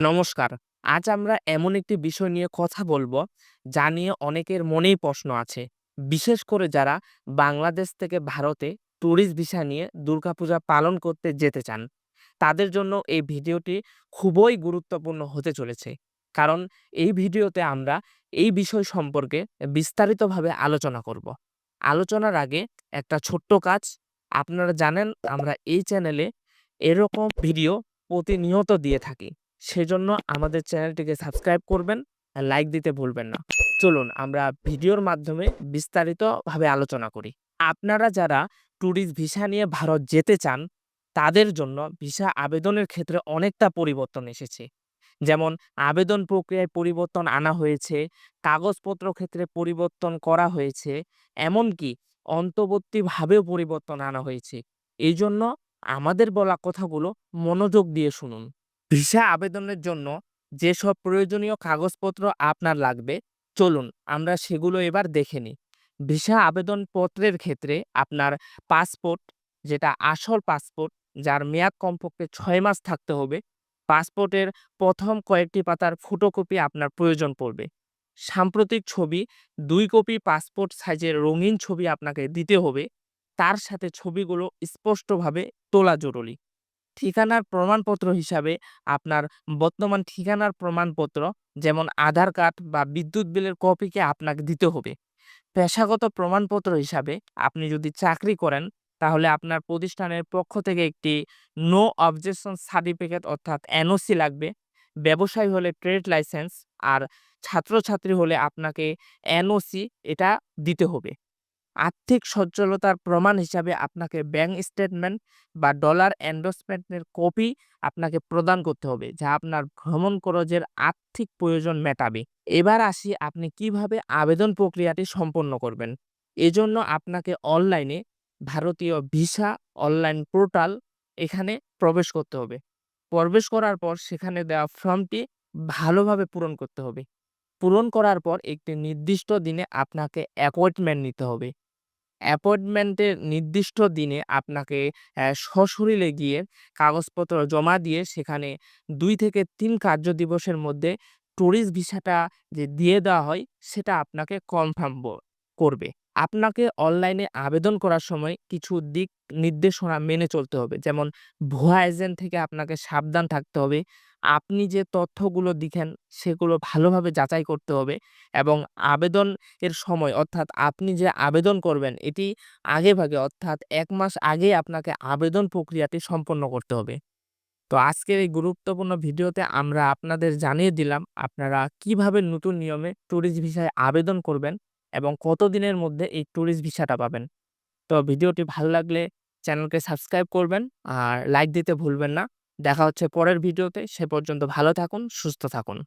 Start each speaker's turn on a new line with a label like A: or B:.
A: নমস্কার। আজ আমরা এমন একটি বিষয় নিয়ে কথা বলব, যা নিয়ে অনেকের মনেই প্রশ্ন আছে। বিশেষ করে যারা বাংলাদেশ থেকে ভারতে ট্যুরিস্ট ভিসা নিয়ে দুর্গাপূজা পালন করতে যেতে চান। তাদের জন্য এই ভিডিওটি খুবই গুরুত্বপূর্ণ হতে চলেছে। কারণ এই ভিডিওতে আমরা এই বিষয় সম্পর্কে বিস্তারিতভাবে আলোচনা করব। আলোচনার আগে একটা ছোট্ট কাজ, আপনারা জানেন আমরা এই চ্যানেলে এরকম ভিডিও প্রতিনিয়ত দিয়ে থাকি। সেজন্য আমাদের চ্যানেলটিকে সাবস্ক্রাইব করবেন, লাইক দিতে ভুলবেন না। চলুন আমরা ভিডিওর মাধ্যমে বিস্তারিতভাবে আলোচনা করি। আপনারা যারা ট্যুরিস্ট ভিসা নিয়ে ভারত যেতে চান, তাদের জন্য ভিসা আবেদনের ক্ষেত্রে অনেকটা পরিবর্তন এসেছে। যেমন আবেদন প্রক্রিয়ায় পরিবর্তন আনা হয়েছে, কাগজপত্র ক্ষেত্রে পরিবর্তন করা হয়েছে, এমনকি অন্তর্বর্তীভাবেও পরিবর্তন আনা হয়েছে। এই জন্য আমাদের বলা কথাগুলো মনোযোগ দিয়ে শুনুন। ভিসা আবেদনের জন্য যেসব প্রয়োজনীয় কাগজপত্র আপনার লাগবে, চলুন আমরা সেগুলো এবার দেখে নিই। ভিসা আবেদনপত্রের ক্ষেত্রে আপনার পাসপোর্ট, যেটা আসল পাসপোর্ট, যার মেয়াদ কমপক্ষে ছয় মাস থাকতে হবে। পাসপোর্টের প্রথম কয়েকটি পাতার ফটোকপি আপনার প্রয়োজন পড়বে। সাম্প্রতিক ছবি দুই কপি পাসপোর্ট সাইজের রঙিন ছবি আপনাকে দিতে হবে। তার সাথে ছবিগুলো স্পষ্টভাবে তোলা জরুরি। ঠিকানার প্রমাণপত্র হিসাবে আপনার বর্তমান ঠিকানার প্রমাণপত্র যেমন আধার কার্ড বা বিদ্যুৎ বিলের কপিকে আপনাকে দিতে হবে। পেশাগত প্রমাণপত্র হিসাবে আপনি যদি চাকরি করেন, তাহলে আপনার প্রতিষ্ঠানের পক্ষ থেকে একটি নো অবজেকশন সার্টিফিকেট অর্থাৎ এনওসি লাগবে। ব্যবসায়ী হলে ট্রেড লাইসেন্স আর ছাত্রছাত্রী হলে আপনাকে এনওসি এটা দিতে হবে। আর্থিক সচ্ছলতার প্রমাণ হিসাবে আপনাকে ব্যাংক স্টেটমেন্ট বা ডলার এন্ডোসমেন্টের কপি আপনাকে প্রদান করতে হবে, যা আপনার ভ্রমণ খরচের আর্থিক প্রয়োজন মেটাবে। এবার আসি আপনি কীভাবে আবেদন প্রক্রিয়াটি সম্পন্ন করবেন। এজন্য আপনাকে অনলাইনে ভারতীয় ভিসা অনলাইন পোর্টাল এখানে প্রবেশ করতে হবে। প্রবেশ করার পর সেখানে দেওয়া ফর্মটি ভালোভাবে পূরণ করতে হবে। পূরণ করার পর একটি নির্দিষ্ট দিনে আপনাকে অ্যাপয়েন্টমেন্ট নিতে হবে। অ্যাপয়েন্টমেন্টের নির্দিষ্ট দিনে আপনাকে সশরীরে গিয়ে কাগজপত্র জমা দিয়ে সেখানে দুই থেকে তিন কার্য দিবসের মধ্যে ট্যুরিস্ট ভিসাটা যে দিয়ে দেওয়া হয়, সেটা আপনাকে কনফার্ম করবে। আপনাকে অনলাইনে আবেদন করার সময় কিছু দিক নির্দেশনা মেনে চলতে হবে। যেমন ভুয়া এজেন্ট থেকে আপনাকে সাবধান থাকতে হবে। আপনি যে তথ্যগুলো দিবেন সেগুলো ভালোভাবে যাচাই করতে হবে এবং আবেদন এর সময়, অর্থাৎ আপনি যে আবেদন করবেন, এটি আগেভাগে অর্থাৎ এক মাস আগেই আপনাকে আবেদন প্রক্রিয়াটি সম্পন্ন করতে হবে। তো আজকের এই গুরুত্বপূর্ণ ভিডিওতে আমরা আপনাদের জানিয়ে দিলাম, আপনারা কীভাবে নতুন নিয়মে ট্যুরিস্ট ভিসায় আবেদন করবেন এবং কতদিনের মধ্যে এই ট্যুরিস্ট ভিসাটা পাবেন। তো ভিডিওটি ভালো লাগলে চ্যানেলকে সাবস্ক্রাইব করবেন আর লাইক দিতে ভুলবেন না। দেখা হচ্ছে পরের ভিডিওতে। সে পর্যন্ত ভালো থাকুন, সুস্থ থাকুন।